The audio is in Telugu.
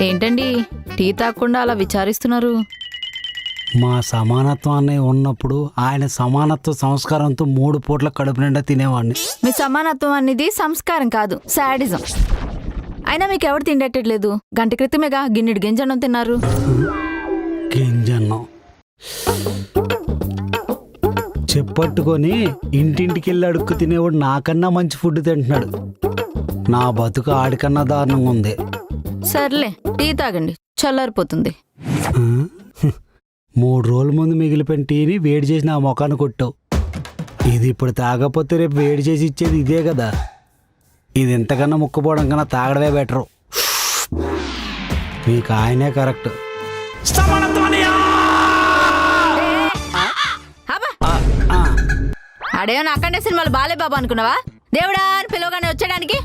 ఏంటండి? టీ తాకుండా అలా విచారిస్తున్నారు. మా సమానత్వాన్ని ఉన్నప్పుడు ఆయన సమానత్వ సంస్కారంతో మూడు పూట్ల కడుపు నిండా తినేవాడిని. మీ సమానత్వం అనేది సంస్కారం కాదు శాడిజం అయినా మీకు ఎవరు తిండేటట్లేదు? గంట క్రితమేగా గిన్నెడు గింజన్నం తిన్నారు. గింజన్నం. చెప్పట్టుకొని ఇంటింటికి వెళ్ళి అడుక్కు తినేవాడు నాకన్నా మంచి ఫుడ్ తింటున్నాడు. నా బతుకు ఆడికన్నా దారుణంగా ఉంది. సర్లే టీ తాగండి. చల్లారిపోతుంది. మూడు రోజుల ముందు మిగిలిపోయిన టీని వేడి చేసి నా ముఖాన్ని కొట్టావు ఇది ఇప్పుడు తాగకపోతే రేపు వేడి చేసి ఇచ్చేది ఇదే కదా. ఇది ఎంతకన్నా ముక్కుపోవడం కన్నా తాగడమే బెటరు. మీకు ఆయనే కరెక్ట్. ఆడేమో అక్కడే సినిమాలు బాలే బాబా అనుకున్నావా? దేవుడా అని పిలవగానే వచ్చేయడానికి?